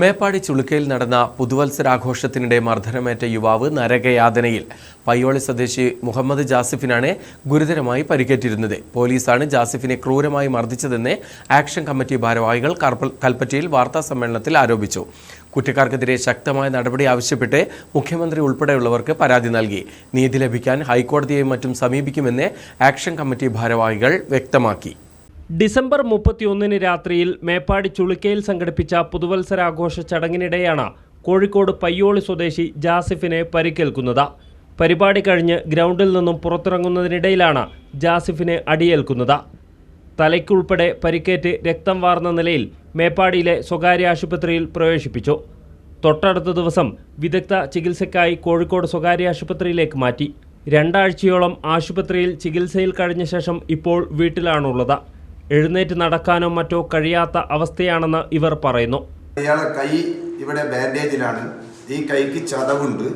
മേപ്പാടി ചുളുക്കയിൽ നടന്ന പുതുവത്സരാഘോഷത്തിനിടെ മർദ്ദനമേറ്റ യുവാവ് നരകയാതനയിൽ പയ്യോളി സ്വദേശി മുഹമ്മദ് ജാസിഫിനാണ് ഗുരുതരമായി പരിക്കേറ്റിരുന്നത്. പോലീസാണ് ജാസിഫിനെ ക്രൂരമായി മർദ്ദിച്ചതെന്ന് ആക്ഷൻ കമ്മിറ്റി ഭാരവാഹികൾ കൽപ്പറ്റയിൽ വാർത്താ സമ്മേളനത്തിൽ ആരോപിച്ചു. കുറ്റക്കാർക്കെതിരെ ശക്തമായ നടപടി ആവശ്യപ്പെട്ട് മുഖ്യമന്ത്രി ഉൾപ്പെടെയുള്ളവർക്ക് പരാതി നൽകി. നീതി ലഭിക്കാൻ ഹൈക്കോടതിയെയും മറ്റും സമീപിക്കുമെന്ന് ആക്ഷൻ കമ്മിറ്റി ഭാരവാഹികൾ വ്യക്തമാക്കി. ഡിസംബർ മുപ്പത്തിയൊന്നിന് രാത്രിയിൽ മേപ്പാടി ചുളിക്കയിൽ സംഘടിപ്പിച്ച പുതുവത്സരാഘോഷ ചടങ്ങിനിടെയാണ് കോഴിക്കോട് പയ്യോളി സ്വദേശി ജാസിഫിനെ പരിക്കേൽക്കുന്നത്. പരിപാടി കഴിഞ്ഞ് ഗ്രൗണ്ടിൽ നിന്നും പുറത്തിറങ്ങുന്നതിനിടയിലാണ് ജാസിഫിനെ അടിയേൽക്കുന്നത്. തലയ്ക്കുൾപ്പെടെ പരിക്കേറ്റ് രക്തം വാർന്ന നിലയിൽ മേപ്പാടിയിലെ സ്വകാര്യ ആശുപത്രിയിൽ പ്രവേശിപ്പിച്ചു. തൊട്ടടുത്ത ദിവസം വിദഗ്ധ ചികിത്സയ്ക്കായി കോഴിക്കോട് സ്വകാര്യ ആശുപത്രിയിലേക്ക് മാറ്റി. രണ്ടാഴ്ചയോളം ആശുപത്രിയിൽ ചികിത്സയിൽ കഴിഞ്ഞ ശേഷം ഇപ്പോൾ വീട്ടിലാണുള്ളത്. എഴുന്നേറ്റ് നടക്കാനോ മറ്റോ കഴിയാത്ത അവസ്ഥയാണെന്ന് ഇവർ പറയുന്നു. അയാളെ കൈ ഇവിടെ ബാൻഡേജിലാണ്. ഈ കൈക്ക് ചതവുണ്ട്.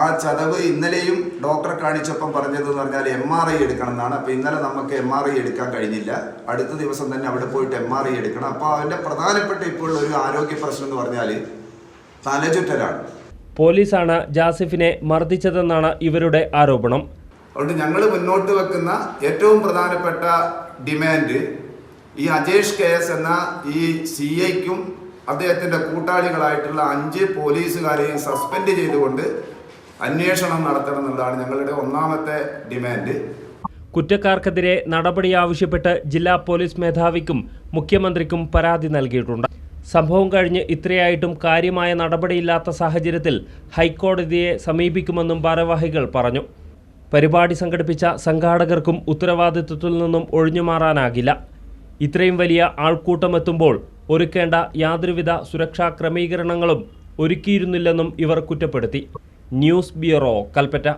ആ ചതവ് ഇന്നലെയും ഡോക്ടറെ കാണിച്ചപ്പം പറഞ്ഞതെന്ന് പറഞ്ഞാൽ എം ആർ ഐ എടുക്കണം എന്നാണ് അപ്പോൾ ഇന്നലെ നമുക്ക് എം ആർ ഐ എടുക്കാൻ കഴിഞ്ഞില്ല. അടുത്ത ദിവസം തന്നെ അവിടെ പോയിട്ട് എം ആർ ഐ എടുക്കണം. അപ്പോൾ അവന്റെ പ്രധാനപ്പെട്ട ഇപ്പോഴുള്ള ഒരു ആരോഗ്യ പ്രശ്നം എന്ന് പറഞ്ഞാൽ തലചുറ്റലാണ്. പോലീസാണ് ജാസിഫിനെ മർദ്ദിച്ചതെന്നാണ് ഇവരുടെ ആരോപണം. അതുകൊണ്ട് ഞങ്ങൾ മുന്നോട്ട് വെക്കുന്ന ഏറ്റവും പ്രധാനപ്പെട്ട ഡിമാൻഡ് ഈ അജേഷ് കെ എസ് എന്ന ഈ സി ഐക്കും അദ്ദേഹത്തിന്റെ കൂട്ടാളികളായിട്ടുള്ള അഞ്ച് പോലീസുകാരെയും സസ്പെൻഡ് ചെയ്തുകൊണ്ട് അന്വേഷണം നടത്തണം എന്നുള്ളതാണ് ഞങ്ങളുടെ ഒന്നാമത്തെ ഡിമാൻഡ് കുറ്റക്കാർക്കെതിരെ നടപടി ആവശ്യപ്പെട്ട് ജില്ലാ പോലീസ് മേധാവിക്കും മുഖ്യമന്ത്രിക്കും പരാതി നൽകിയിട്ടുണ്ട്. സംഭവം കഴിഞ്ഞ് ഇത്രയായിട്ടും കാര്യമായ നടപടിയില്ലാത്ത സാഹചര്യത്തിൽ ഹൈക്കോടതിയെ സമീപിക്കുമെന്നും ഭാരവാഹികൾ പറഞ്ഞു. പരിപാടി സംഘടിപ്പിച്ച സംഘാടകർക്കും ഉത്തരവാദിത്വത്തിൽ നിന്നും ഒഴിഞ്ഞുമാറാനാകില്ല ഇത്രയും വലിയ ആൾക്കൂട്ടമെത്തുമ്പോൾ ഒരുക്കേണ്ട യാതൊരുവിധ സുരക്ഷാ ക്രമീകരണങ്ങളും ഒരുക്കിയിരുന്നില്ലെന്നും ഇവർ കുറ്റപ്പെടുത്തി. News bureau Kalpetta.